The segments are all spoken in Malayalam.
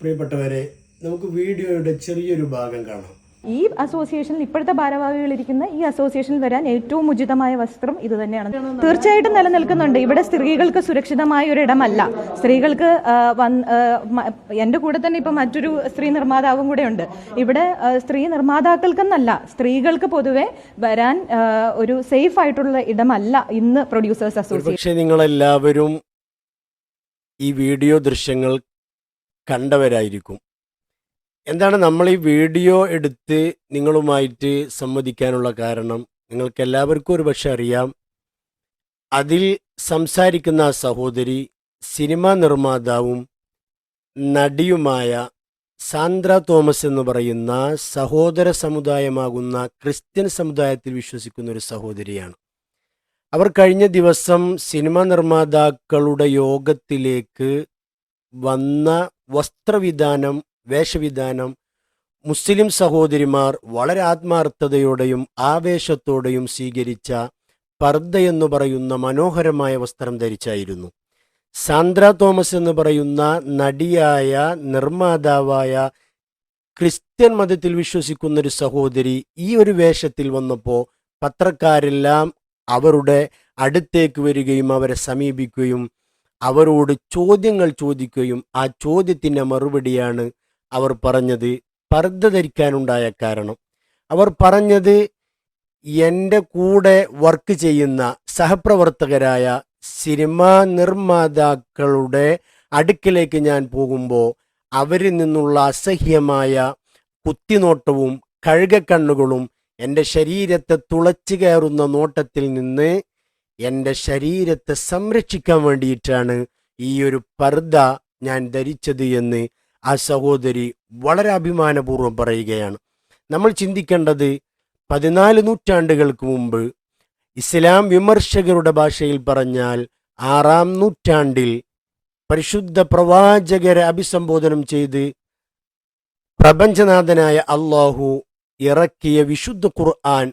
പ്രിയപ്പെട്ടവരെ നമുക്ക് വീഡിയോയുടെ ചെറിയൊരു ഭാഗം കാണാം. ഈ അസോസിയേഷനിൽ ഇപ്പോഴത്തെ ഭാരവാഹികൾ ഇരിക്കുന്ന ഈ അസോസിയേഷനിൽ വരാൻ ഏറ്റവും ഉചിതമായ വസ്ത്രം ഇത് തന്നെയാണ്. തീർച്ചയായിട്ടും നിലനിൽക്കുന്നുണ്ട്. ഇവിടെ സ്ത്രീകൾക്ക് സുരക്ഷിതമായ ഒരു ഇടമല്ല. സ്ത്രീകൾക്ക് എന്റെ കൂടെ തന്നെ ഇപ്പൊ മറ്റൊരു സ്ത്രീ നിർമ്മാതാവും കൂടെ ഉണ്ട്. ഇവിടെ സ്ത്രീ നിർമ്മാതാക്കൾക്കെന്നല്ല സ്ത്രീകൾക്ക് പൊതുവെ വരാൻ ഒരു സേഫ് ആയിട്ടുള്ള ഇടമല്ല ഇന്ന് പ്രൊഡ്യൂസേഴ്സ് അസോസിയേഷൻ പക്ഷേ നിങ്ങളെല്ലാവരും ഈ വീഡിയോ ദൃശ്യങ്ങൾ കണ്ടവരായിരിക്കും. എന്താണ് നമ്മൾ ഈ വീഡിയോ എടുത്ത് നിങ്ങളുമായിട്ട് സംവദിക്കാനുള്ള കാരണം? നിങ്ങൾക്ക് എല്ലാവർക്കും ഒരു പക്ഷെ അറിയാം. അതിൽ സംസാരിക്കുന്ന സഹോദരി സിനിമാ നിർമ്മാതാവും നടിയുമായ സാന്ദ്ര തോമസ് എന്ന് പറയുന്ന സഹോദര സമുദായമാകുന്ന ക്രിസ്ത്യൻ സമുദായത്തിൽ വിശ്വസിക്കുന്ന ഒരു സഹോദരിയാണ്. അവർ കഴിഞ്ഞ ദിവസം സിനിമാ നിർമ്മാതാക്കളുടെ യോഗത്തിലേക്ക് വന്ന വസ്ത്രവിധാനം വേഷവിധാനം മുസ്ലിം സഹോദരിമാർ വളരെ ആത്മാർത്ഥതയോടെയും ആവേശത്തോടെയും സ്വീകരിച്ച പർദ്ദ എന്ന് പറയുന്ന മനോഹരമായ വസ്ത്രം ധരിച്ചായിരുന്നു. സാന്ദ്ര തോമസ് എന്ന് പറയുന്ന നടിയായ നിർമ്മാതാവായ ക്രിസ്ത്യൻ മതത്തിൽ വിശ്വസിക്കുന്ന ഒരു സഹോദരി ഈ ഒരു വേഷത്തിൽ വന്നപ്പോൾ പത്രക്കാരെല്ലാം അവരുടെ അടുത്തേക്ക് വരികയും അവരെ സമീപിക്കുകയും അവരോട് ചോദ്യങ്ങൾ ചോദിക്കുകയും ആ ചോദ്യത്തിന്റെ മറുപടിയാണ് അവർ പറഞ്ഞത് പർദ്ദ ധരിക്കാനുണ്ടായ കാരണം. അവർ പറഞ്ഞത് എന്റെ കൂടെ വർക്ക് ചെയ്യുന്ന സഹപ്രവർത്തകരായ സിനിമാ നിർമ്മാതാക്കളുടെ അടുക്കിലേക്ക് ഞാൻ പോകുമ്പോൾ അവരിൽ നിന്നുള്ള അസഹ്യമായ കുത്തിനോട്ടവും കഴുകക്കണ്ണുകളും എന്റെ ശരീരത്തെ തുളച്ചു കയറുന്ന നോട്ടത്തിൽ നിന്ന് എന്റെ ശരീരത്തെ സംരക്ഷിക്കാൻ വേണ്ടിയിട്ടാണ് ഈ ഒരു പർദ്ദ ഞാൻ ധരിച്ചത് എന്ന് ആ സഹോദരി വളരെ അഭിമാനപൂർവം പറയുകയാണ്. നമ്മൾ ചിന്തിക്കേണ്ടത് പതിനാല് നൂറ്റാണ്ടുകൾക്ക് മുമ്പ് ഇസ്ലാം വിമർശകരുടെ ഭാഷയിൽ പറഞ്ഞാൽ ആറാം നൂറ്റാണ്ടിൽ പരിശുദ്ധ പ്രവാചകരെ അഭിസംബോധനം ചെയ്ത് പ്രപഞ്ചനാഥനായ അള്ളാഹു ഇറക്കിയ വിശുദ്ധ ഖുർആൻ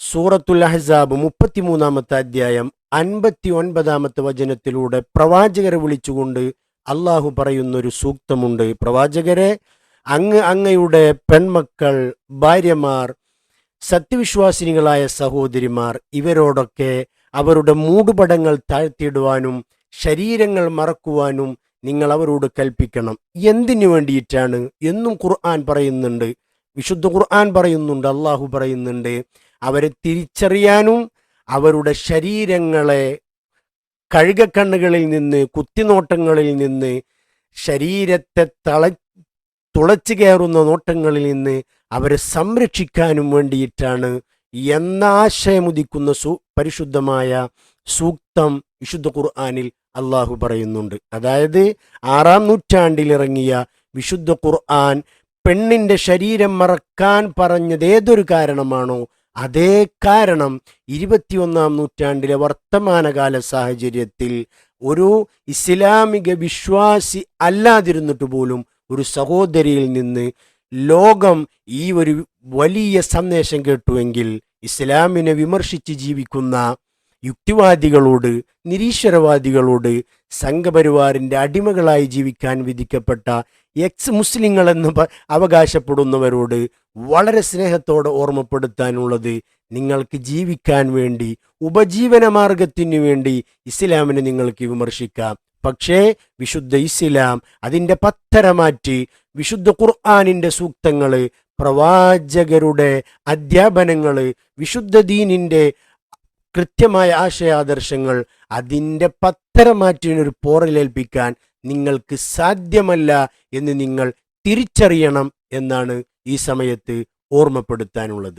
സൂറത്തുൽ അഹ്സാബ് മുപ്പത്തിമൂന്നാമത്തെ അധ്യായം അൻപത്തി ഒൻപതാമത്തെ വചനത്തിലൂടെ പ്രവാചകരെ വിളിച്ചുകൊണ്ട് അള്ളാഹു പറയുന്നൊരു സൂക്തമുണ്ട്. പ്രവാചകരെ അങ്ങ് അങ്ങയുടെ പെൺമക്കൾ ഭാര്യമാർ സത്യവിശ്വാസിനികളായ സഹോദരിമാർ ഇവരോടൊക്കെ അവരുടെ മൂടുപടങ്ങൾ താഴ്ത്തിയിടുവാനും ശരീരങ്ങൾ മറക്കുവാനും നിങ്ങൾ അവരോട് കൽപ്പിക്കണം. എന്തിനു വേണ്ടിയിട്ടാണ്? എന്നും ഖുർആൻ പറയുന്നുണ്ട്. വിശുദ്ധ ഖുർആൻ പറയുന്നുണ്ട് അള്ളാഹു പറയുന്നുണ്ട്. അവരെ തിരിച്ചറിയാനും അവരുടെ ശരീരങ്ങളെ കഴുകക്കണ്ണുകളിൽ നിന്ന് കുത്തിനോട്ടങ്ങളിൽ നിന്ന് ശരീരത്തെ തള തുളച്ചു കയറുന്ന നോട്ടങ്ങളിൽ നിന്ന് അവരെ സംരക്ഷിക്കാനും വേണ്ടിയിട്ടാണ് എന്ന ആശയമുദിക്കുന്ന സു പരിശുദ്ധമായ സൂക്തം വിശുദ്ധ ഖുർആാനിൽ അള്ളാഹു പറയുന്നുണ്ട്. അതായത് ആറാം നൂറ്റാണ്ടിലിറങ്ങിയ വിശുദ്ധ ഖുർആൻ പെണ്ണിന്റെ ശരീരം മറക്കാൻ പറഞ്ഞത് ഏതൊരു കാരണമാണോ അതേ കാരണം ഇരുപത്തിയൊന്നാം നൂറ്റാണ്ടിലെ വർത്തമാനകാല സാഹചര്യത്തിൽ ഒരു ഇസ്ലാമിക വിശ്വാസി അല്ലാതിരുന്നിട്ട് പോലും ഒരു സഹോദരിയിൽ നിന്ന് ലോകം ഈ ഒരു വലിയ സന്ദേശം കേട്ടുവെങ്കിൽ ഇസ്ലാമിനെ വിമർശിച്ച് ജീവിക്കുന്ന യുക്തിവാദികളോട് നിരീശ്വരവാദികളോട് സംഘപരിവാറിന്റെ അടിമകളായി ജീവിക്കാൻ വിധിക്കപ്പെട്ട എക്സ് മുസ്ലിങ്ങളെന്ന് അവകാശപ്പെടുന്നവരോട് വളരെ സ്നേഹത്തോടെ ഓർമ്മപ്പെടുത്താനുള്ളത് നിങ്ങൾക്ക് ജീവിക്കാൻ വേണ്ടി ഉപജീവന മാർഗത്തിനു വേണ്ടി ഇസ്ലാമിനെ നിങ്ങൾക്ക് വിമർശിക്കാം. പക്ഷേ വിശുദ്ധ ഇസ്ലാം അതിന്റെ പത്തര മാറ്റി വിശുദ്ധ ഖുർആാനിന്റെ സൂക്തങ്ങൾ പ്രവാചകരുടെ അധ്യാപനങ്ങൾ വിശുദ്ധ ദീനിന്റെ കൃത്യമായ ആശയാദർശങ്ങൾ അതിന്റെ പത്തര മാറ്റിനൊരു പോറലേൽപ്പിക്കാൻ നിങ്ങൾക്ക് സാധ്യമല്ല എന്ന് നിങ്ങൾ തിരിച്ചറിയണം എന്നാണ് ഈ സമയത്ത് ഓർമ്മപ്പെടുത്താനുള്ളത്.